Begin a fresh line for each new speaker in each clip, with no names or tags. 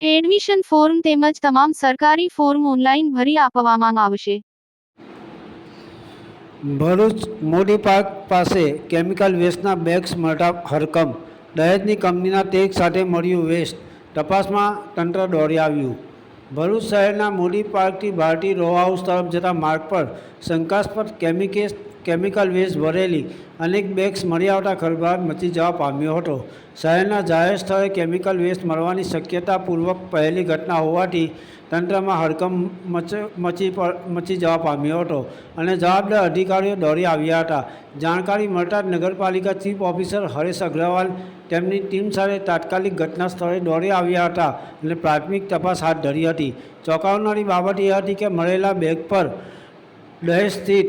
Admission form તેમજ તમામ સરકારી ફોર્મ ઓનલાઈન ભરી આપવામાં આવશે.
ભરૂચ મોડી પાર્ક પાસે કેમિકલ વેસ્ટના બેગ્સ મળતા હરકમ. દહેજની કંપનીના ટેગ સાથે મળ્યું વેસ્ટ. તપાસમાં તંત્ર દોડી આવ્યું. ભરૂચ શહેરના મોડી પાર્કથી ભારતી રો હાઉસ તરફ જતા માર્ગ પર શંકાસ્પદ કેમિકેસ, કેમિકલ વેસ્ટ ભરેલી અનેક બેગ્સ મળી આવતા ખળભળાટ મચી જવા પામ્યો હતો. શહેરના જાહેર સ્થળે કેમિકલ વેસ્ટ મળવાની શક્યતાપૂર્વક પહેલી ઘટના હોવાથી તંત્રમાં હડકંપ મચ મચી જવા પામ્યો હતો અને જવાબદાર અધિકારીઓ દોડી આવ્યા હતા. જાણકારી મળતા જ નગરપાલિકા ચીફ ઓફિસર હરેશ અગ્રવાલ તેમની ટીમ સાથે તાત્કાલિક ઘટના સ્થળે દોડી આવ્યા હતા અને પ્રાથમિક તપાસ હાથ ધરી હતી. ચોંકાવનારી બાબત એ હતી કે મળેલા બેગ પર દહેજ સ્થિત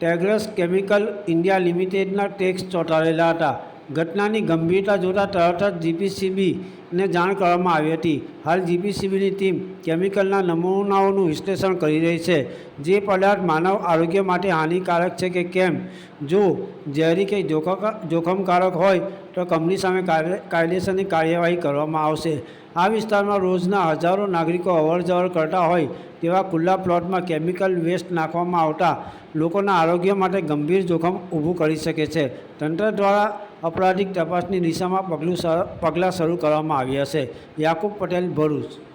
ટેગ્રસ કેમિકલ ઇન્ડિયા લિમિટેડના ટેક્સ ચોંટાડેલા હતા. ઘટનાની ગંભીરતા જોતાં તરત જ જીપીસીબીને જાણ કરવામાં આવી હતી. હાલ જીપીસીબીની ટીમ કેમિકલના નમૂનાઓનું વિશ્લેષણ કરી રહી છે, જે પદાર્થ માનવ આરોગ્ય માટે હાનિકારક છે કે કેમ? જો ઝેરી કે જોખમ જોખમકારક હોય, તો કંપની સામે કાયદે- કાયદેસરની કાર્યવાહી કરવામાં આવશે. આ વિસ્તારમાં રોજના હજારો નાગરિકો અવરજવર કરતા હોય, તેવા ખુલ્લા પ્લોટમાં કેમિકલ વેસ્ટ નાખવામાં આવતા લોકોના આરોગ્ય માટે ગંભીર જોખમ ઊભું કરી શકે છે. તંત્ર દ્વારા અપરાધિક તપાસની દિશામાં પગલું પગલાં શરૂ કરવામાં આવ્યા છે. યાકુબ પટેલ ભરૂચ.